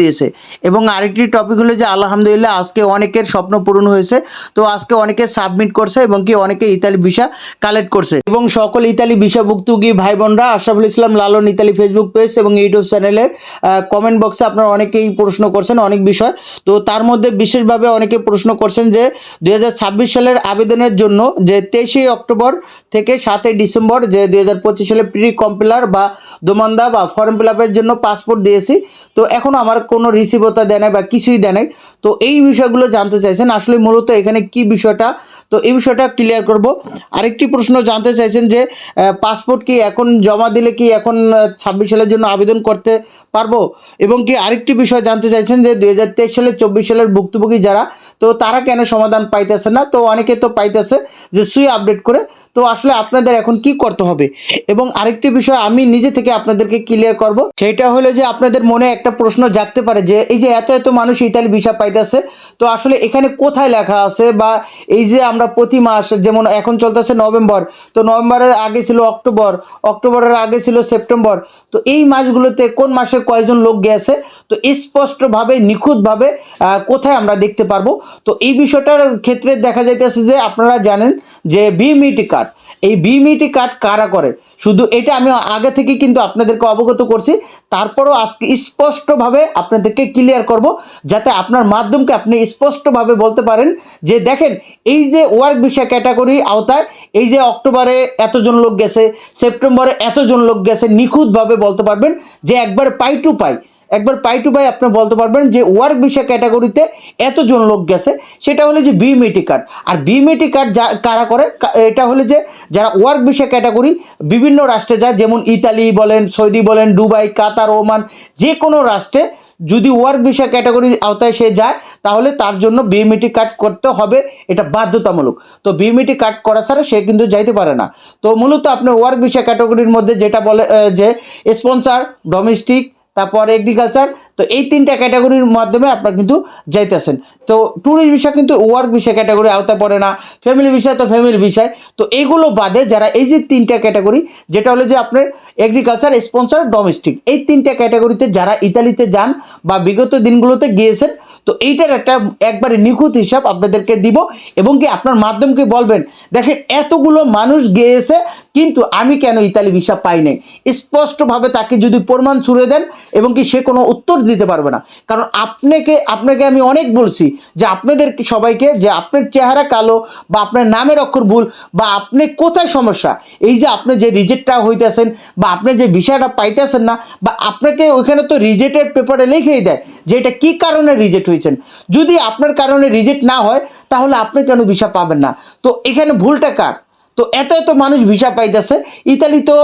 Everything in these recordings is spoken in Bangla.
দিয়েছে। এবং আরেকটি টপিক হলো যে, আলহামদুলিল্লাহ আজকে অনেকের স্বপ্ন পূরণ হয়েছে। তো আজকে অনেকে সাবমিট করছে এবং কি অনেকে ইতালি ভিসা কালেক্ট করছে। এবং সকল ইতালি ভিসা ভুক্তভোগী ভাই বোনরা Ashraful Islam Lalon Italy Facebook page এবং ইউটিউব চ্যানেলের কমেন্ট বক্সে আপনারা অনেকেই প্রশ্ন করছেন অনেক বিষয়। তো তার মধ্যে বিশেষভাবে অনেকে প্রশ্ন করছেন যে, দুই হাজার ছাব্বিশ সালের আবেদনের জন্য যে তেইশে অক্টোবর থেকে সাতই ডিসেম্বর যে দুই হাজার পঁচিশ সালে প্রি কম্পিলার বা দোমান্দা বা ফর্ম ফিল জন্য পাসপোর্ট দিয়েছি। তো এখন আমার কোনো রিসিভতা দেয় বা কিছুই দেয় নাই। তো এই বিষয়গুলো জানতে চাইছেন। আসলে মূলত এখানে কি বিষয়টা? তো এই বিষয়টা ক্লিয়ার করব। আরেকটি প্রশ্ন জানতে চাইছেন যে পাসপোর্ট কি এখন জমা দিলে কি এখন ছাব্বিশ সালের জন্য আবেদন করতে পারব? এবং কি আরেকটি বিষয় জানতে চাইছেন যে, দুই হাজার তেইশ সালের চব্বিশ সালের ভুক্তভোগী যারা, তো তারা কেন সমাধান পাইতেছে না? তো অনেকে তো পাইতেছে যে, সুই আপডেট করে। তো আসলে আপনাদের এখন কি করতে হবে? এবং আরেকটি বিষয় আমি নিজে থেকে আপনাদেরকে ক্লিয়ার করব। সেটা হলো যে, আপনাদের মনে একটা প্রশ্ন জাগতে পারে যে, এই যে এত এত মানুষ ইতালি ভিসা পাইতেছে, তো আসলে এখানে কোথায় লেখা আছে বা এই যে আমরা প্রতি মাস যেমন এখন চলতেছে নভেম্বর, তো নভেম্বরের আগে ছিল অক্টোবর, অক্টোবরের আগে ছিল সেপ্টেম্বর, তো এই মাসগুলোতে কোন মাসে কয়জন লোক গেছে, তো স্পষ্টভাবে, নিখুঁতভাবে কোথায় আমরা দেখতে পারব? তো এই বিষয়টার ক্ষেত্রে দেখা যাইতেছে যে আপনারা জানেন যে বিমিটি কার্ড, এই বিমিটি কার্ড কারা করে? শুধু এটা আমি আগে থেকে কিন্তু আপনাদেরকে অবগত করছি, তারপরও আজকে স্পষ্টভাবে আপনাদেরকে ক্লিয়ার করব, যাতে আপনার মাধ্যমকে আপনি স্পষ্টভাবে বলতে পারেন যে দেখেন, এই যে ওয়ার্ক ভিসা ক্যাটাগরি আওতায়, এই যে অক্টোবরে এতজন লোক গেছে, সেপ্টেম্বরে এতজন লোক গেছে, নিখুঁতভাবে বলতে পারবেন যে একবার পাই টু পাই, একবার পাই টু পাই আপনি বলতে পারবেন যে ওয়ার্ক ভিসা ক্যাটাগরিতে এতজন লোক গেছে, সেটা হলো যে বিএমএটি কার্ড আর বিএমএটি কার্ড যা, কারা করে? এটা হলো যে যারা ওয়ার্ক ভিসা ক্যাটাগরি বিভিন্ন রাষ্ট্রে যায়, যেমন ইতালি বলেন, সৌদি বলেন, দুবাই, কাতার, ওমান যে কোনো রাষ্ট্রে যদি ওয়ার্ক ভিসা ক্যাটাগরির আওতায় সে যায়, তাহলে তার জন্য বিএমইটি কার্ড করতে হবে, এটা বাধ্যতামূলক। তো বিএমইটি কার্ড করা ছাড়া সে কিন্তু যাইতে পারে না। তো মূলত আপনি ওয়ার্ক ভিসা ক্যাটাগরির মধ্যে যেটা বলে যে স্পন্সার ডোমেস্টিক তারপর এগ্রিকালচার তো এই তিনটা ক্যাটাগরির মাধ্যমে আপনারা কিন্তু যাইতেছেন। তো ট্যুরিস্ট ভিসা কিন্তু ওয়ার্ক ভিসা ক্যাটাগরি আওতায় পড়ে না ফ্যামিলি ভিসা তো ফ্যামিলি ভিসায় তো এইগুলো বাদে যারা এই যে তিনটা ক্যাটাগরি যেটা হলো যে আপনার এগ্রিকালচার স্পন্সর ডোমেস্টিক এই তিনটা ক্যাটাগরিতে যারা ইতালিতে যান বা বিগত দিনগুলোতে গিয়েছেন, তো এইটার একটা একবারে নিখুঁত হিসাব আপনাদেরকে দিব এবং কি আপনার মাধ্যমকে বলবেন, দেখেন, এতগুলো মানুষ গিয়েছে, কিন্তু আমি কেন ইতালি ভিসা পাই নাই? স্পষ্টভাবে তাকে যদি প্রমাণ ছুড়ে দেন এবং কি সে কোনো উত্তর দিতে পারবে না। কারণ আপনাকে আপনাকে আমি অনেক বলছি যে আপনাদের সবাইকে যে আপনার চেহারা কালো বা আপনার নামের অক্ষর ভুল বা আপনি কোথায় সমস্যা, এই যে আপনি যে রিজেক্টটা হইতেছেন বা আপনি যে বিষয়টা পাইতেছেন না বা আপনাকে ওইখানে তো রিজেক্টের পেপারে লিখেই দেয় যে এটা কী কারণে রিজেক্ট হয়েছেন। যদি আপনার কারণে রিজেক্ট না হয়, তাহলে আপনি কেন ভিসা পাবেন না? তো এখানে ভুলটা কার? তো এত এত মানুষ ভিসা পাইতেছে। ইতালি তো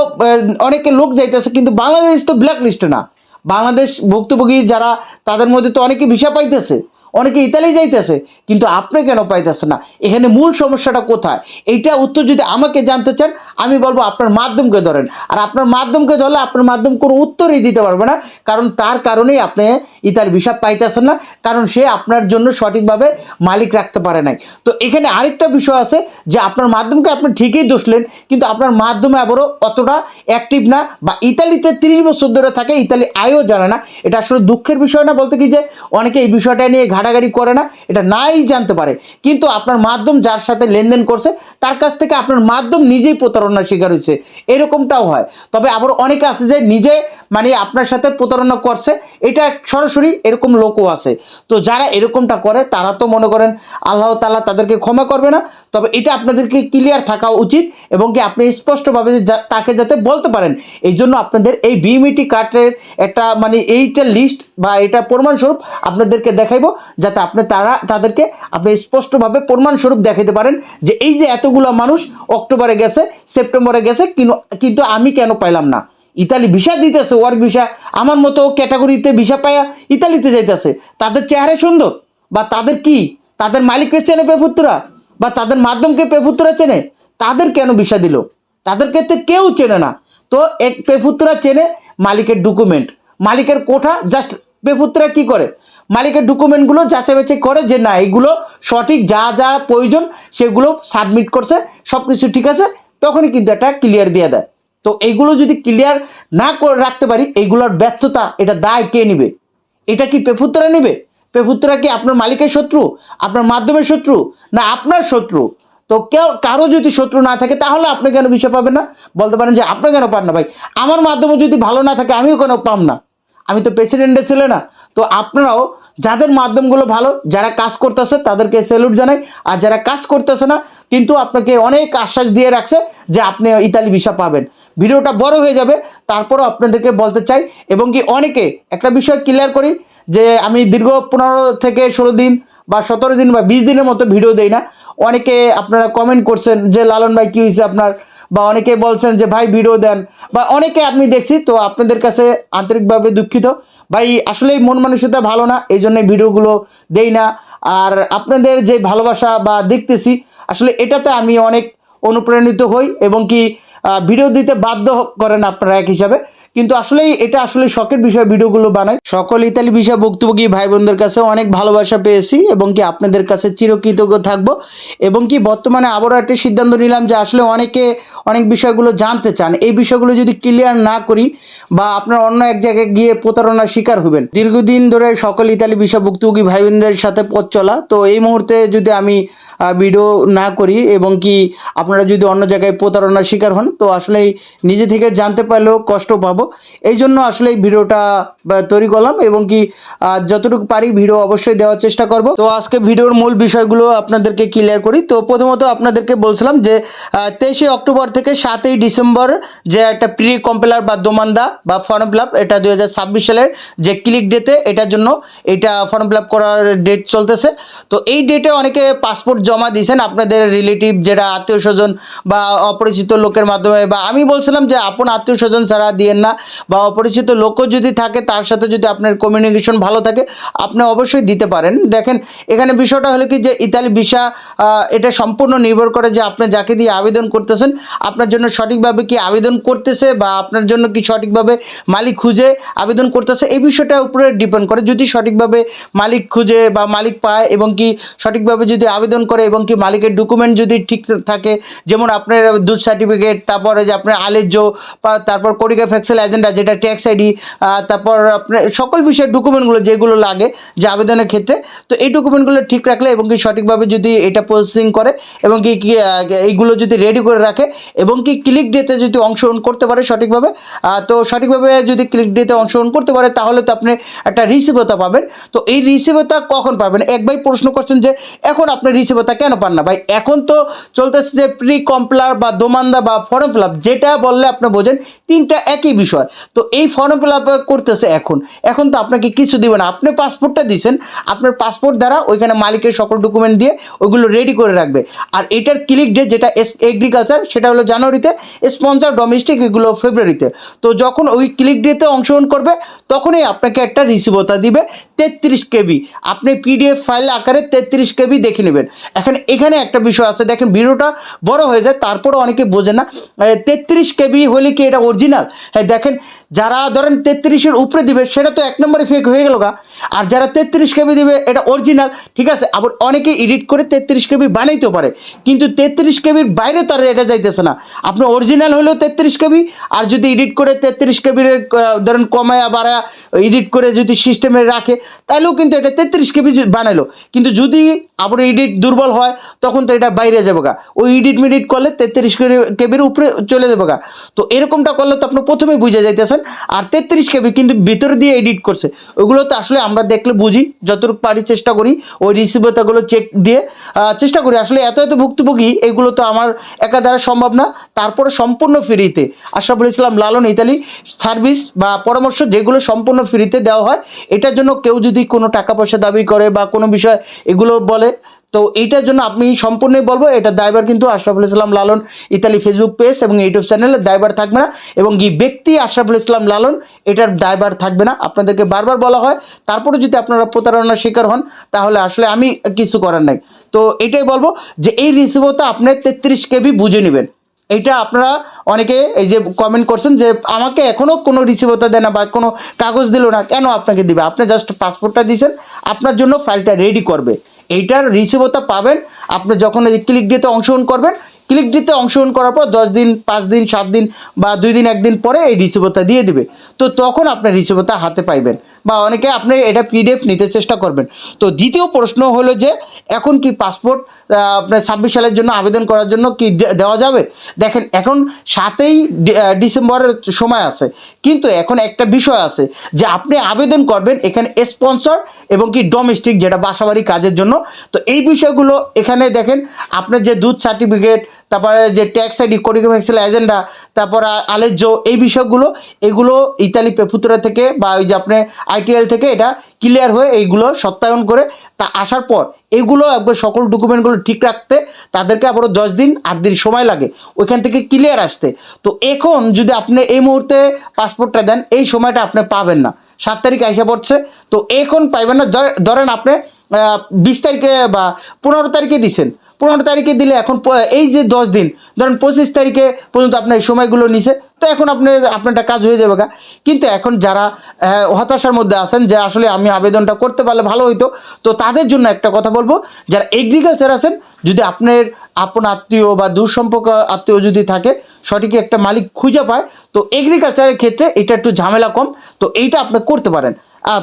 অনেকে লোক যাইতেছে, কিন্তু বাংলাদেশ তো ব্ল্যাক লিস্টে না। বাংলাদেশ ভুক্তভোগী যারা তাদের মধ্যে তো অনেকে ভিসা পাইতেছে। অনেকে ইতালি যাইতেছে, কিন্তু আপনি কেন পাইতেছেন না? এখানে মূল সমস্যাটা কোথায়? এইটা উত্তর যদি আমাকে জানতে চান, আমি বলব আপনার মাধ্যমকে ধরেন। আর আপনার মাধ্যমকে ধরলে আপনার মাধ্যম কোনো উত্তরই দিতে পারবে না, কারণ তার কারণেই আপনি ইতালি ভিসা পাইতেছেন না, কারণ সে আপনার জন্য সঠিকভাবে মালিক রাখতে পারে নাই। তো এখানে আরেকটা বিষয় আছে যে আপনার মাধ্যমকে আপনি ঠিকই দোষলেন কিন্তু আপনার মাধ্যমে আবারও অতটা অ্যাক্টিভ না বা ইতালিতে তিরিশ বছর ধরে থাকে, ইতালি আয়ও জানে না। এটা আসলে দুঃখের বিষয় না, বলতে কি যে অনেকে এই বিষয়টা নিয়ে ঘাটাঘাটি করে না, এটা নাই জানতে পারে। কিন্তু আপনার মাধ্যম যার সাথে লেনদেন করছে, তার কাছ থেকে আপনার মাধ্যম নিজেই প্রতারণার শিকার হয়েছে। এরকমটাও হয়। তবে আবার অনেকে আছে যে নিজে মানে আপনার সাথে প্রতারণা করছে, এটা সরাসরি এরকম লোকও আছে। তো যারা এরকমটা করে, তারা তো মনে করেন আল্লাহ তাআলা তাদেরকে ক্ষমা করবে না। তবে এটা আপনাদেরকে ক্লিয়ার থাকা উচিত এবং কি আপনি স্পষ্টভাবে তাকে যাতে বলতে পারেন। এই জন্য আপনাদের এই বিএমইটি কার্ডের একটা মানে এইটা লিস্ট বা এটা প্রমাণস্বরূপ আপনাদেরকে দেখাইবো। যাতে আপনি তারা তাদেরকে আপনি স্পষ্টভাবে প্রমাণস্বরূপ দেখাতে পারেন যে এই যে এতগুলো মানুষ অক্টোবরে গেছে, সেপ্টেম্বরে গেছে কিন্তু আমি কেন পাইলাম না? ইতালি ভিসা দিতেছে ওয়ার্ক ভিসা আমার মতো ক্যাটাগরিতে ভিসা পায়া ইতালিতে যাইতেছে। তাদের চেহারা সুন্দর, বা তাদের কি? তাদের মালিককে চেনে পেপুত্রা বা তাদের মাধ্যমকে পেপুত্রা চেনে? তাদের কেন ভিসা দিল? তাদের ক্ষেত্রে কেউ চেনে না। তো এক পেপুত্রা চেনে মালিকের ডকুমেন্ট মালিকের কোঠা জাস্ট পেপুত্রা কি করে? মালিকের ডকুমেন্টগুলো যাচাই করে যে না এগুলো সঠিক, যা যা প্রয়োজন সেগুলো সাবমিট করছে সব কিছু ঠিক আছে, তখনই কিন্তু একটা ক্লিয়ার দিয়ে দেয়। তো এইগুলো যদি ক্লিয়ার না করে রাখতে পারি, এইগুলোর ব্যর্থতা, এটা দায় কে নেবে? এটা কি পেপুত্রা নেবে? পেপুত্রা কি আপনার মালিকের শত্রু? আপনার মাধ্যমের শত্রু? না, আপনার শত্রু? তো কেউ, কারও যদি শত্রু না থাকে, তাহলে আপনি কেন বিষয় পাবেন না? বলতে পারেন যে, আপনি কেন পান না ভাই? আমার মাধ্যমে যদি ভালো না থাকে, আমিও কেন পাম না? আমি তো প্রেসিডেন্টের ছেলে না। তো আপনারাও যাদের মাধ্যমগুলো ভালো, যারা কাজ করতেছে তাদেরকে স্যালুট জানাই। আর যারা কাজ করতেছে না, কিন্তু আপনাকে অনেক আশ্বাস দিয়ে রাখছে যে আপনি ইতালি ভিসা পাবেন। ভিডিওটা বড় হয়ে যাবে, তারপরও আপনাদেরকে বলতে চাই, এবং কি অনেকে একটা বিষয় ক্লিয়ার করি, যে আমি দীর্ঘ পনেরো থেকে ষোলো দিন বা সতেরো দিন বা বিশ দিনের মতো ভিডিও দেই না। অনেকে আপনারা কমেন্ট করছেন যে লালন ভাই কী হয়েছে আপনার? বা অনেকে বলছেন যে, ভাই, ভিডিও দেন। বা অনেকে আমি দেখছি, তো আপনাদের কাছে আন্তরিকভাবে দুঃখিত। ভাই, আসলেই মন মানুষতা ভালো না এই জন্য ভিডিওগুলো দেই না। আর আপনাদের যে ভালোবাসা বা দেখতেছি, আসলে এটাতে আমি অনেক অনুপ্রাণিত হই এবং কি ভিডিও দিতে বাধ্য করেন আপনারা এক হিসাবে। কিন্তু আসলেই এটা আসলে শখের বিষয় ভিডিওগুলো বানাই সকল ইতালি বিষয় ভুক্তভোগী ভাই বোনদের কাছে অনেক ভালোবাসা পেয়েছি এবং কি আপনাদের কাছে চিরকৃতজ্ঞ থাকব। এবং কি বর্তমানে আবারও একটা সিদ্ধান্ত নিলাম যে আসলে অনেকে অনেক বিষয়গুলো জানতে চান। এই বিষয়গুলো যদি ক্লিয়ার না করি বা আপনার অন্য এক জায়গায় গিয়ে প্রতারণার শিকার হবেন। দীর্ঘদিন ধরে সকল ইতালি বিষয় ভুক্তভোগী ভাই বোনদের সাথে পথ চলা। তো এই মুহূর্তে যদি আমি ভিডিও না করি এবং কি আপনারা যদি অন্য জায়গায় প্রতারণার শিকার হন তো আসলেই নিজে থেকে জানতে পারলেও কষ্ট পাবো। এই জন্য আসলে এই ভিডিওটা তৈরি করলাম এবং কি যতটুকু পারি ভিডিও অবশ্যই দেওয়ার চেষ্টা করব। তো আজকে ভিডিওর মূল বিষয়গুলো আপনাদেরকে ক্লিয়ার করি। তো প্রথমত আপনাদেরকে বলছিলাম যে তেইশে অক্টোবর থেকে সাতই ডিসেম্বর যে একটা প্রি কম্পেলার বা দোমান্দা বা ফর্ম ফিল এটা দুই হাজার ছাব্বিশ সালের যে ক্লিক ডেতে এটার জন্য এটা ফর্ম ফিল করার ডেট চলতেছে। তো এই ডেটে অনেকে পাসপোর্ট জমা দিয়েছেন। আপনাদের রিলেটিভ যেটা আত্মীয় স্বজন বা অপরিচিত লোকের মাধ্যমে বা আমি বলছিলাম যে আপন আত্মীয় স্বজন ছাড়া দিয়েন না বা অপরিচিত লোকও যদি থাকে, তার সাথে যদি আপনার কমিউনিকেশন ভালো থাকে, আপনি অবশ্যই দিতে পারেন। দেখেন, এখানে বিষয়টা হলো কি যে ইতালি ভিসা এটা সম্পূর্ণ নির্ভর করে যে আপনি যাকে দিয়ে আবেদন করতেছেন, আপনার জন্য সঠিকভাবে কি আবেদন করতেছে বা আপনার জন্য কি সঠিকভাবে মালিক খুঁজে আবেদন করতেছে, এই বিষয়টার উপরে ডিপেন্ড করে। যদি সঠিকভাবে মালিক খুঁজে বা মালিক পায় এবং কি সঠিকভাবে যদি আবেদন করে এবং কি মালিকের ডকুমেন্ট যদি ঠিক থাকে, যেমন আপনার দুধ সার্টিফিকেট তারপরে যে আপনার আলেজ্য তারপর করিকা ফ্যাক্সেল এজেন্ডা, যেটা ট্যাক্স আইডি তারপর আপনার সকল বিষয়ের ডকুমেন্টগুলো যেগুলো লাগে যে আবেদনের ক্ষেত্রে, তো এই ডকুমেন্টগুলো ঠিক রাখলে এবং কি সঠিকভাবে যদি এটা প্রসেসিং করে এবং কি এইগুলো যদি রেডি করে রাখে এবং কি ক্লিক ডেতে যদি অংশগ্রহণ করতে পারে সঠিকভাবে তো সঠিকভাবে যদি ক্লিক ডেতে অংশগ্রহণ করতে পারে তাহলে তো আপনি একটা রিসিভতা পাবেন। তো এই রিসিভতা কখন পাবেন? এক ভাই প্রশ্ন করছেন যে এখন আপনি রিসিভতা কেন পান না? ভাই, এখন তো চলতেছে যে প্রি কমপ্লার বা দোমান্দা বা ফর্ম ফিল আপ যেটা বললে আপনি বোঝেন তিনটা একই বিষয়। তো এই ফর্ম ফিল আপ করতেছে এখন। এখন তো আপনাকে কিছু দিবে না। আপনি পাসপোর্টটা দিয়েছেন আপনার পাসপোর্ট দ্বারা ওইখানে মালিকের সকল ডকুমেন্ট দিয়ে ওইগুলো রেডি করে রাখবে। আর এটার ক্লিক ডে যেটা এগ্রিকালচার সেটা হলো জানুয়ারিতে স্পন্সার ডোমেস্টিক এগুলো ফেব্রুয়ারিতে তো যখন ওই ক্লিক ডেতে অংশগ্রহণ করবে, তখনই আপনাকে একটা রিসিভতা দিবে, তেত্রিশ কেবি। আপনি পিডিএফ ফাইল আকারে তেত্রিশ কেবি দেখে নেবেন। এখন এখানে একটা বিষয় আছে। দেখেন ভিডিওটা বড় হয়ে যায় তারপরে অনেকে বোঝে না। তেত্রিশ কেবি হলে কি এটা অরিজিনাল হ্যাঁ দেখেন, যারা ধরেন তেত্রিশের উপরে দিবে, সেটা তো এক নম্বরে ফেক হয়ে গেল গা। আর যারা তেত্রিশ কেবি দিবে, এটা অরিজিনাল ঠিক আছে? আবার অনেকে এডিট করে তেত্রিশ কেবি বানাইতেও পারে। কিন্তু তেত্রিশ কেবির বাইরে তো আর এটা যাইতেছে না। আপনি অরিজিনাল হলেও তেত্রিশ কেবি, আর যদি এডিট করে তেত্রিশ কেবির ধরেন কমায়া বাড়া এডিট করে যদি সিস্টেমে রাখে তাহলেও কিন্তু এটা তেত্রিশ কেবি বানাইলো। কিন্তু যদি আবার এডিট দুর্বল হয়, তখন তো এটা বাইরে যাবে গা। ওই এডিট মিডিট করলে তেত্রিশ কেবির উপরে চলে যাবে গা। তো এরকমটা করলে তো আপনি প্রথমেই বুঝে যাইতেছেন। আর তেত্রিশ কেবি কিন্তু ভিতরে দিয়ে এডিট করছে। ওগুলো তো আসলে আমরা দেখলে বুঝি, যতটুকু পারি চেষ্টা করি, ওই রিসিভারটাগুলো চেক দিয়ে চেষ্টা করি। আসলে এত এত ভুক্তভোগী, এগুলো তো আমার একা দ্বারা সম্ভব না। তারপরে সম্পূর্ণ ফ্রিতে, আশরাফুল ইসলাম লালন ইতালি সার্ভিস বা পরামর্শ যেগুলো সম্পূর্ণ ফ্রিতে দেওয়া হয়, এটার জন্য কেউ যদি কোনো টাকা পয়সা দাবি করে বা কোনো বিষয় এগুলো বলে তো এইটার জন্য আমি সম্পূর্ণই বলব, এটা দায়বার কিন্তু Ashraful Islam Lalon, Italy Facebook page এবং ইউটিউব চ্যানেলে দায়বার থাকবে না, এবং এই ব্যক্তি আশরাফুল ইসলাম লালন, এটার দায়বার থাকবে না। আপনাদেরকে বারবার বলা হয়, তারপরে যদি আপনারা প্রতারণার শিকার হন, তাহলে আসলে আমি কিছু করার নাই। তো এটাই বলব যে এই রিসিভটা আপনি তেত্রিশ কেবি বুঝে নেবেন। এইটা আপনারা অনেকে এই যে কমেন্ট করছেন যে আমাকে এখনও কোনো রিসিভতা দেয় না বা কোনো কাগজ দিল না, কেন আপনাকে দিবে? আপনি জাস্ট পাসপোর্টটা দিয়েছেন, আপনার জন্য ফাইলটা রেডি করবে। এইটার রিসিভতা পাবেন। আপনি যখন এই ক্লিক ডিতে অংশগ্রহণ করবেন ক্লিক ডিতে অংশগ্রহণ করার পর দশ দিন, পাঁচ দিন, সাত দিন বা দুই দিন, একদিন পরে এই রিসিভতা দিয়ে দিবে। তো তখন আপনার রিসিভতা হাতে পাইবেন বা অনেকে আপনি এটা পিডিএফ নিতে চেষ্টা করবেন। তো দ্বিতীয় প্রশ্ন হলো যে, এখন কি পাসপোর্ট আপনার ছাব্বিশ সালের জন্য আবেদন করার জন্য কি দেওয়া যাবে? দেখেন, এখন সাতই ডিসেম্বরের সময় আছে। কিন্তু এখন একটা বিষয় আছে যে, আপনি আবেদন করবেন এখানে স্পন্সর এবং কি ডোমেস্টিক যেটা বাসাবাড়ি কাজের জন্য। তো এই বিষয়গুলো এখানে দেখেন, আপনার যে দুধ সার্টিফিকেট তারপরে যে ট্যাক্স আইডি কোরিকুম এক্সেল এজেন্ডা তারপর আলেজ্য, এই বিষয়গুলো, এগুলো ইতালি পেপুতরা থেকে বা ওই যে আপনার আইটিএল থেকে এটা ক্লিয়ার হয়ে এইগুলো সত্যায়ন করে তা আসার পর, এগুলো একবার সকল ডকুমেন্টগুলো ঠিক রাখতে তাদেরকে আবারও দশ দিন, আট দিন সময় লাগে, ওইখান থেকে ক্লিয়ার আসতে। তো এখন যদি আপনি এই মুহূর্তে পাসপোর্টটা দেন, এই সময়টা আপনি পাবেন না। সাত তারিখ আইসা পড়ছে, তো এখন পাইবেন না, ধরে- ধরেন আপনি বিশ তারিখে বা পনেরো তারিখে দিছেন পনেরো তারিখে দিলে এখন এই যে দশ দিন ধরেন পঁচিশ তারিখে পর্যন্ত আপনার এই সময়গুলো নিছে তো এখন আপনি আপনারটা কাজ হয়ে যাবে কিন্তু এখন যারা আহ, হতাশার মধ্যে আছেন যে আসলে আমি আবেদনটা করতে পারলে ভালো হইতো তো তাদের জন্য একটা কথা বলব যারা এগ্রিকালচার আছেন যদি আপনার আপন আত্মীয় বা দূর সম্পর্ক আত্মীয় যদি থাকে, সঠিক একটা মালিক খুঁজে পায়, তো এগ্রিকালচারের ক্ষেত্রে এটা একটু ঝামেলা কম, তো এইটা আপনি করতে পারেন।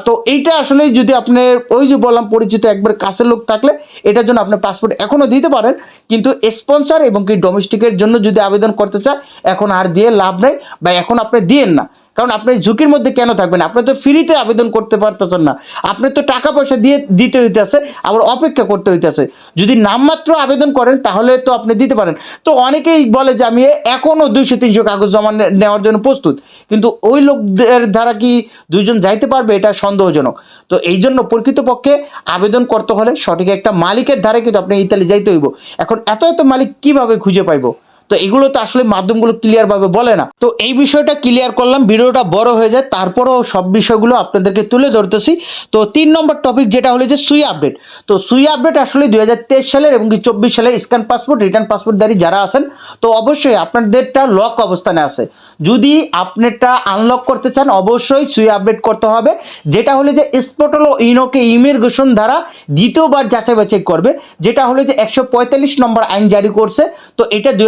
তো এইটা আসলে যদি আপনি, ওই যে বললাম, পরিচিত একবার কাছের লোক থাকলে, এটার জন্য আপনি পাসপোর্ট এখনও দিতে পারেন, কিন্তু স্পন্সর এবং কি ডোমেস্টিকের জন্য যদি আবেদন করতে চায়, এখন আর দিয়ে লাভ নেই বা এখন আপনি দিয়েন না। কারণ আপনি ঝুঁকির মধ্যে কেন থাকবেন? আপনি তো ফ্রিতে আবেদন করতে পারতেছেন না। আপনি তো টাকা পয়সা দিয়ে দিতে হইতেছে, আবার অপেক্ষা করতে হইতেছে। যদি নামমাত্র আবেদন করেন, তাহলে তো আপনি দিতে পারেন। তো অনেকেই বলে যে, আমি এখনও দুইশো তিনশো কাগজ জমা নেওয়ার জন্য প্রস্তুত। কিন্তু ওই লোকদের দ্বারা কি দুইজন যাইতে পারবে? এটা সন্দেহজনক। তো এই জন্য প্রকৃতপক্ষে আবেদন করতে হলে সঠিক একটা মালিকের ধারে কিন্তু আপনি ইতালি যাইতে হইব। এখন এত এত মালিক কীভাবে খুঁজে পাইবো? তো এগুলো তো আসলে মাধ্যমগুলো ক্লিয়ারভাবে বলে না। তো এই বিষয়টা ক্লিয়ার করলাম, ভিডিওটা বড় হয়ে যায়, তারপরেও সব বিষয়গুলো আপনাদেরকে তুলে ধরতেছি। তো তিন নম্বর টপিক যেটা হলো যে সুই আপডেট তো সুই আপডেট আসলে দুই হাজার তেইশ সালের এবং চব্বিশ সালের স্ক্যান পাসপোর্ট রিটার্ন পাসপোর্ট পাসপোর্টধারী যারা আছেন, তো অবশ্যই আপনাদেরটা লক অবস্থানে আছে। যদি আপনারটা আনলক করতে চান, অবশ্যই সুই আপডেট করতে হবে। যেটা হলো যে স্পোর্টাল ও ইনোকে ইমিগ্রেশন দ্বারা দ্বিতীয়বার যাচাই বাছাই করবে, যেটা হলো যে একশো পঁয়তাল্লিশ নম্বর আইন জারি করছে। তো এটা দুই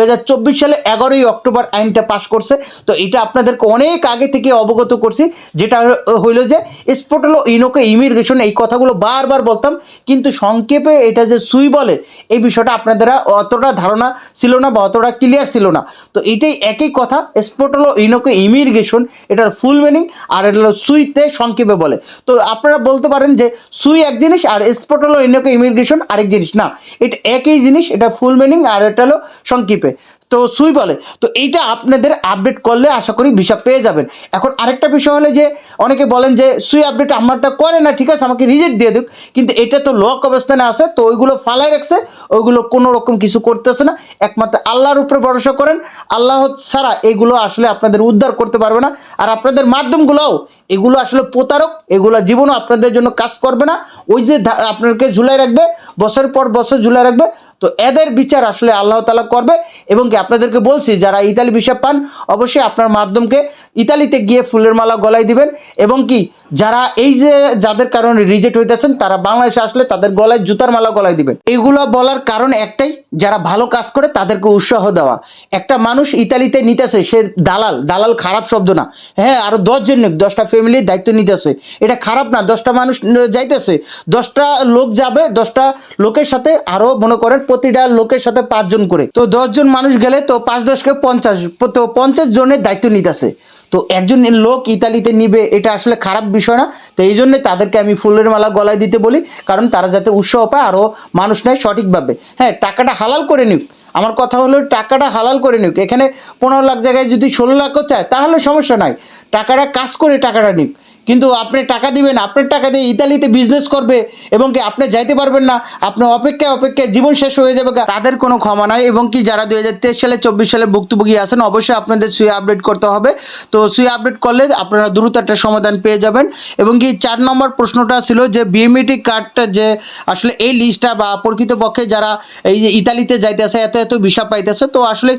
সালে এগারোই অক্টোবর আইনটা পাশ করছে। তো এটা আপনাদেরকে অনেক আগে থেকে অবগত করছি, যেটা হইল যে স্পোর্টাল ও ইনোকে ইমিগ্রেশন, এই কথাগুলো বারবার বলতাম, কিন্তু সংক্ষেপে এটা যে সুই বলে, এই বিষয়টা আপনাদের অতটা ধারণা ছিল না বা অতটা ক্লিয়ার ছিল না। তো এটাই একই কথা স্পোর্টাল ও ইনোকে ইমিগ্রেশন, এটার ফুল মিনিং আর এটা হলো সুইতে সংক্ষেপে বলে। তো আপনারা বলতে পারেন যে সুই এক জিনিস আর স্পোর্টাল ও ইনোকে ইমিগ্রেশন আরেক জিনিস। না, এটা একই জিনিস, এটা ফুল মিনিং আর এটা হলো সংক্ষেপে। তো সুই বলে। তো এইটা আপনাদের আপডেট করলে আশা করি ভিসা পেয়ে যাবেন। এখন আরেকটা বিষয় হলো যে, অনেকে বলেন যে, সুই আপডেট আমারটা করে না, ঠিক আছে, আমাকে রিজেক্ট দিয়ে দিক। কিন্তু এটা তো লক অবস্থানে আছে, তো ওইগুলো ফালাই রাখছে, ওইগুলো কোনো রকম কিছু করতেছে না। একমাত্র আল্লাহর উপরে ভরসা করেন। আল্লাহ ছাড়া এগুলো আসলে আপনাদের উদ্ধার করতে পারবে না। আর আপনাদের মাধ্যমগুলোও, এগুলো আসলে প্রতারক, এগুলো জীবনও আপনাদের জন্য কাজ করবে না। ওই যে আপনাকে ঝুলাই রাখবে বছর পর বছর ঝুলাই রাখবে তো এদের বিচার আসলে আল্লাহ তালা করবে এবং কি আপনাদেরকে বলছি, যারা ইতালি বিষয় পান, অবশ্যই আপনার মাধ্যমকে ইতালিতে গিয়ে ফুলের মালা গলায় দিবেন এবং কি যারা এই যে যাদের কারণে রিজেক্ট হইতেছেন, তারা বাংলাদেশে আসলে তাদের গলায় জুতার মালা গলায় দিবেন। এইগুলো বলার কারণ একটাই, যারা ভালো কাজ করে তাদেরকে উৎসাহ দেওয়া। একটা মানুষ ইতালিতে নিতেছে, সে দালাল দালাল খারাপ শব্দ না। হ্যাঁ আরও দশজন নিক দশটা ফ্যামিলির দায়িত্ব নিতেছে। এটা খারাপ না, দশটা মানুষ যাইতেছে, দশটা লোক যাবে, দশটা লোকের সাথে আরও মনে করেন প্রতিটা লোকের সাথে পাঁচজন করে। তো দশজন মানুষ গেলে তো পাঁচ দশকে পঞ্চাশ, তো পঞ্চাশ জনের দায়িত্ব নিতেছে তো একজন লোক ইতালিতে নিবে, এটা আসলে খারাপ বিষয় না। তো এই জন্যে তাদেরকে আমি ফুলের মালা গলায় দিতে বলি, কারণ তারা যাতে উৎসাহ পায় আরও মানুষ নেয় সঠিকভাবে। হ্যাঁ টাকাটা হালাল করে নিক। আমার কথা হলো, টাকাটা হালাল করে নিক। এখানে পনেরো লাখ জায়গায় যদি ষোলো লাখও চায়, তাহলে সমস্যা নাই। টাকাটা কাজ করে টাকাটা নিক। কিন্তু আপনি টাকা দিবেন, আপনার টাকা দিয়ে ইতালিতে বিজনেস করবে এবং কি আপনি যাইতে পারবেন না আপনি অপেক্ষায় অপেক্ষায় জীবন শেষ হয়ে যাবে তাদের কোনো ক্ষমা নাই এবং কি যারা দুই হাজার তেইশ সালে, চব্বিশ সালে ভুক্তভোগী আছেন, অবশ্যই আপনাদের সুই আপডেট করতে হবে। তো সুই আপডেট করলে আপনারা দ্রুত একটা সমাধান পেয়ে যাবেন এবং কি চার নম্বর প্রশ্নটা ছিল যে বিএমইটি কার্ডটা যে আসলে এই লিস্টটা বা প্রকৃতপক্ষে যারা এই যে ইতালিতে যাইতেছে, এত এত ভিসা পাইতেছে, তো আসলে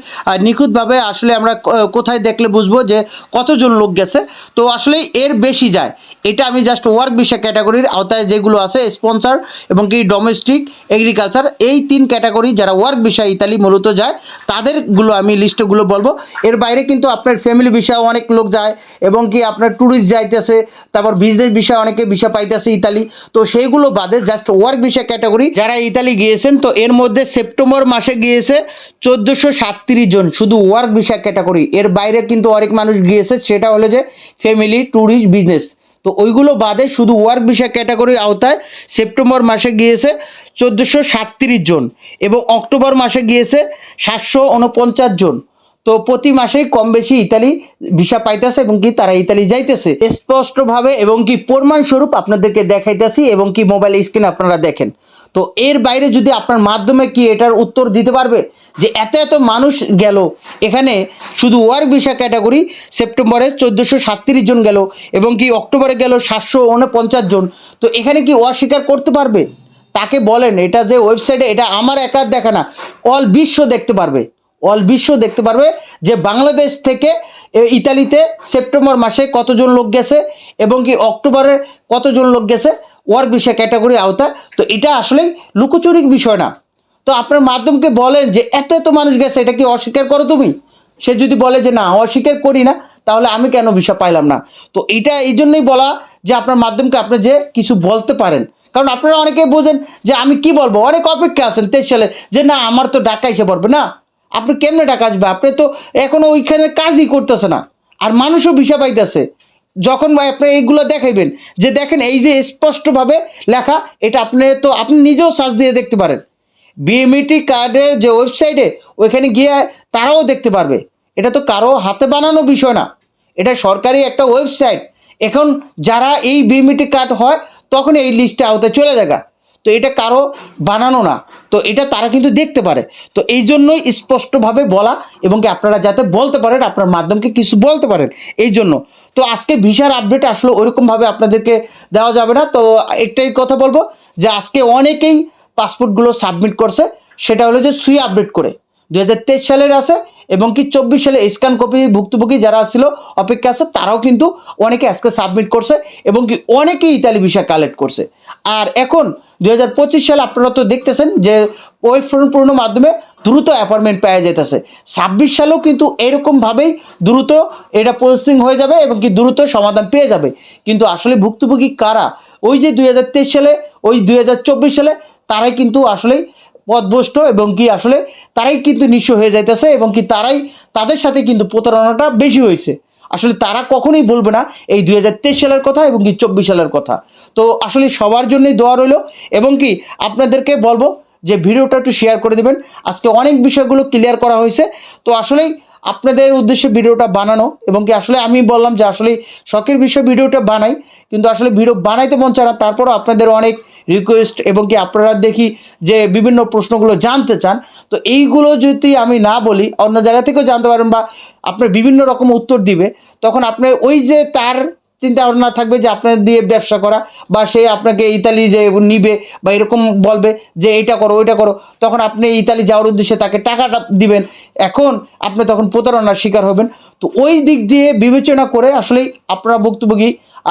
নিখুঁতভাবে আসলে আমরা কোথায় দেখলে বুঝব যে কতজন লোক গেছে। তো আসলে এর বেশি যায়। এটা আমি জাস্ট ওয়ার্ক ভিসা ক্যাটাগরির আওতায় যেগুলো আছে স্পন্সর এবং কি ডোমেস্টিক এগ্রিকালচার এই তিন ক্যাটাগরি যারা ওয়ার্ক ভিসা ইতালি মূলত যায়, তাদেরগুলো আমি লিস্টগুলো বলব। এর বাইরে কিন্তু আপনার ফ্যামিলি ভিসা অনেক লোক যায় এবং কি আপনার ট্যুরিস্ট যাইতেছে, তারপর বিজনেস ভিসা অনেকে ভিসা পাইতেছে ইতালি। তো সেইগুলো বাদে জাস্ট ওয়ার্ক ভিসা ক্যাটাগরি যারা ইতালি গিয়েছেন, তো এর মধ্যে সেপ্টেম্বর মাসে গিয়েছে চোদ্দোশো সাতত্রিশ জন শুধু ওয়ার্ক ভিসা ক্যাটাগরি এর বাইরে কিন্তু অনেক মানুষ গিয়েছে, সেটা হলো যে ফ্যামিলি ট্যুরিস্ট বিজনেস তো ওইগুলো বাদে শুধু ওয়ার্ক ভিসা ক্যাটাগরির আওতায় সেপ্টেম্বর মাসে গিয়েছে চোদ্দোশো সাতত্রিশ জন এবং অক্টোবর মাসে গিয়েছে সাতশো উনপঞ্চাশ জন। তো প্রতি মাসেই কম বেশি ইতালি ভিসা পাইতেছে এবং কি তারা ইতালি যাইতেছে। স্পষ্টভাবে এবং কি প্রমাণস্বরূপ আপনাদেরকে দেখাইতেছি এবং কি মোবাইল স্ক্রিন আপনারা দেখেন। তো এর বাইরে যদি আপনার মাধ্যমে কি এটার উত্তর দিতে পারবে? যে এত এত মানুষ গেল, এখানে শুধু ওয়ার্ক ভিসা ক্যাটাগরি সেপ্টেম্বরে চোদ্দোশো সাতত্রিশ জন গেল এবং কি অক্টোবরে গেল সাতশো উনপঞ্চাশ জন। তো এখানে কি অস্বীকার করতে পারবে? তাকে বলেন, এটা যে ওয়েবসাইটে, এটা আমার একার দেখা না, অল বিশ্ব দেখতে পারবে। অল বিশ্ব দেখতে পারবে যে বাংলাদেশ থেকে ইতালিতে সেপ্টেম্বর মাসে কতজন লোক গেছে এবং কি অক্টোবরে কতজন লোক গেছে। ওয়ার্ক ভিসা ক্যাটাগরি আওতা, তো এটা আসলেই লুকোচুরির বিষয় না। তো আপনার মাধ্যমকে বলেন যে এত এত মানুষ গেছে, এটা কি অস্বীকার করো তুমি? সে যদি বলে যে না অস্বীকার করি না, তাহলে আমি কেন ভিসা পাইলাম না? তো এটা এই জন্যই বলা যে আপনার মাধ্যমকে আপনি যে কিছু বলতে পারেন। কারণ আপনারা অনেকে বোঝেন যে আমি কি বলব? অনেক অপেক্ষা আছেন তেইশ সালে যে না, আমার তো ডাকা এসে পড়বে না। আপনি কেমনে টাকা আসবে? আপনি তো এখনও ওইখানে কাজই করতেছে না। আর মানুষও ভিসা পাইতেছে। যখন আপনি এইগুলো দেখাইবেন, যে দেখেন এই যে স্পষ্টভাবে লেখা, এটা আপনি তো, আপনি নিজেও সার্চ দিয়ে দেখতে পারেন। বিএমইটি কার্ডের যে ওয়েবসাইটে, ওইখানে গিয়ে তারাও দেখতে পারবে। এটা তো কারও হাতে বানানো বিষয় না। এটা সরকারি একটা ওয়েবসাইট। এখন যারা এই বিএমইটি কার্ড হয়, তখন এই লিস্টে আওতায় চলে যাগা। তো এটা কারও বানানো না। তো এটা তারা কিন্তু দেখতে পারে। তো এই জন্যই স্পষ্টভাবে বলা এবং কি আপনারা যাতে বলতে পারেন, আপনার মাধ্যমকে কিছু বলতে পারেন, এই জন্য। তো আজকে ভিসার আপডেট আসলে ওইরকমভাবে আপনাদেরকে দেওয়া যাবে না। তো একটাই কথা বলব যে আজকে অনেকেই পাসপোর্টগুলো সাবমিট করছে। সেটা হলো যে সুই আপডেট করে। দু হাজার তেইশ সালের আছে এবং কি চব্বিশ সালে স্ক্যান কপি ভুক্তভোগী যারা ছিল অপেক্ষা আছে, তারাও কিন্তু অনেকে আজকে সাবমিট করছে এবং কি অনেকেই ইতালি ভিসা কালেক্ট করছে। আর এখন দু হাজার পঁচিশ সালে আপনারা তো দেখতেছেন যে ফোন পূর্ণ মাধ্যমে দ্রুত অ্যাপয়েন্টমেন্ট পাওয়া যেতেছে ছাব্বিশ সালেও কিন্তু এরকমভাবেই দ্রুত এটা প্রসেসিং হয়ে যাবে এবং কি দ্রুত সমাধান পেয়ে যাবে। কিন্তু আসলে ভুক্তভোগী কারা? ওই যে দুই হাজার তেইশ সালে, ওই দুই হাজার চব্বিশ সালে, তারাই কিন্তু আসলেই পদভ্রষ্ট এবং কি আসলে তারাই কিন্তু নিঃস্ব হয়ে যাইতেছে এবং কি তারাই তাদের সাথে কিন্তু প্রতারণাটা বেশি হয়েছে। আসলে তারা কখনোই বলবে না এই দুই হাজার তেইশ সালের কথা এবং কি চব্বিশ সালের কথা। তো আসলে সবার জন্যই দোয়া রইল এবং কি আপনাদেরকে বলব যে ভিডিওটা একটু শেয়ার করে দেবেন। আজকে অনেক বিষয়গুলো ক্লিয়ার করা হয়েছে। তো আসলেই আপনাদের উদ্দেশ্যে ভিডিওটা বানানো এবং কি আসলে আমি বললাম যে আসলে শখের বিষয় ভিডিওটা বানাই। কিন্তু আসলে ভিডিও বানাইতে মন চায় না, তারপরও আপনাদের অনেক রিকোয়েস্ট এবং কি আপনারা দেখি যে বিভিন্ন প্রশ্নগুলো জানতে চান, তো এইগুলো যদি আমি না বলি, অন্য জায়গা থেকেও জানতে পারেন বা আপনার বিভিন্ন রকম উত্তর দিবে, তখন আপনার ওই যে তার চিন্তা ভাবনা থাকবে যে আপনার দিয়ে ব্যবসা করা বা সে আপনাকে ইতালি যে নিবে বা এরকম বলবে যে এইটা করো, ওইটা করো, তখন আপনি ইতালি যাওয়ার উদ্দেশ্যে তাকে টাকাটা দিবেন। এখন আপনি তখন প্রতারণার শিকার হবেন। তো ওই দিক দিয়ে বিবেচনা করে আসলেই আপনারা ভুক্তভোগী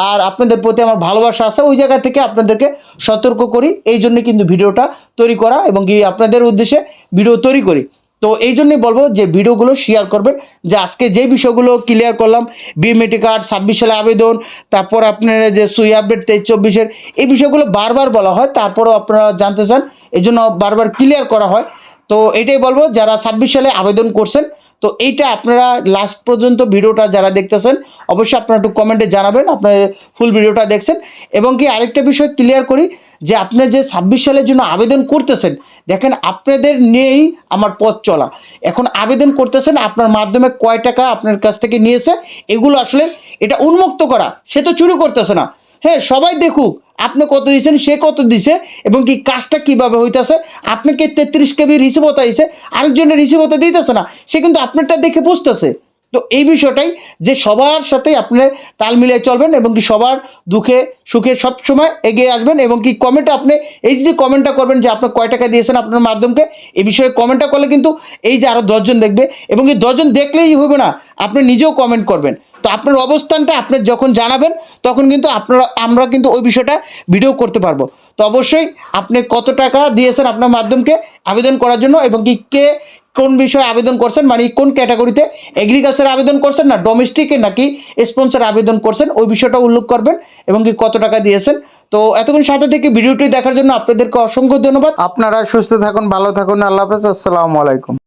আর আপনাদের প্রতি আমার ভালোবাসা আছে, ওই জায়গা থেকে আপনাদেরকে সতর্ক করি। এই জন্য কিন্তু ভিডিওটা তৈরি করা এবং কি আপনাদের উদ্দেশ্যে ভিডিও তৈরি করি। তো এই জন্যই বলব যে ভিডিওগুলো শেয়ার করবেন, যে আজকে যে বিষয়গুলো ক্লিয়ার করলাম বিএমএটি কার্ড ছাব্বিশ সালে আবেদন, তারপর আপনার যে সুই আপডেট তেইশ চব্বিশের, এই বিষয়গুলো বারবার বলা হয়, তারপরেও আপনারা জানতে চান এই জন্য বারবার ক্লিয়ার করা হয়। তো এটাই বলব, যারা ছাব্বিশ সালে আবেদন করছেন তো এইটা আপনারা লাস্ট পর্যন্ত ভিডিওটা যারা দেখতেছেন, অবশ্যই আপনারা একটু কমেন্টে জানাবেন, আপনারা ফুল ভিডিওটা দেখছেন। এবং কি আরেকটা বিষয় ক্লিয়ার করি, যে আপনি যে ছাব্বিশ সালের জন্য আবেদন করতেছেন, দেখেন আপনাদের নিয়েই আমার পথ চলা। এখন আবেদন করতেছেন, আপনার মাধ্যমে কয় টাকা আপনার কাছ থেকে নিয়েছে, এগুলো আসলে এটা উন্মুক্ত করা, সে তো চুরি করতেছে না। হ্যাঁ সবাই দেখুক আপনি কত দিয়েছেন, সে কত দিছে এবং কি কাজটা কীভাবে হইতাছে? আপনাকে তেত্রিশ কেবি রিসিভ হতে আইছে, আরেকজনের রিসিভ হতে দিতেছে না, সে কিন্তু আপনারটা দেখে বুঝতেছে। তো এই বিষয়টাই যে সবার সাথে আপনি তাল মিলিয়ে চলবেন এবং কি সবার দুঃখে, সুখে সব সময় এগিয়ে আসবেন এবং কি কমেন্টে আপনি এই যে কমেন্টটা করবেন যে আপনি কয় টাকা দিয়েছেন আপনার মাধ্যমকে, এই বিষয়ে কমেন্টটা করলে কিন্তু এই যে আরও দশজন দেখবে এবং এই দশজন দেখলেই হবে না, আপনি নিজেও কমেন্ট করবেন। তো আপনার অবস্থানটা আপনি যখন জানাবেন, তখন কিন্তু আপনারা, আমরা কিন্তু ওই বিষয়টা ভিডিও করতে পারব। তো অবশ্যই আপনি কত টাকা দিয়েছেন আপনার মাধ্যমকে আবেদন করার জন্য এবং কি কে কোন বিষয়ে আবেদন করছেন মানে কোন ক্যাটাগরিতে এগ্রিকালচার আবেদন করছেন না ডোমেস্টিকে নাকি স্পন্সর আবেদন করছেন, ওই বিষয়টা উল্লেখ করবেন এবং কি কত টাকা দিয়েছেন। তো এতক্ষণ সাথে থেকে ভিডিওটি দেখার জন্য আপনাদেরকে অসংখ্য ধন্যবাদ। আপনারা সুস্থ থাকুন, ভালো থাকুন, আল্লাহ হাফেজ, আসসালামু আলাইকুম।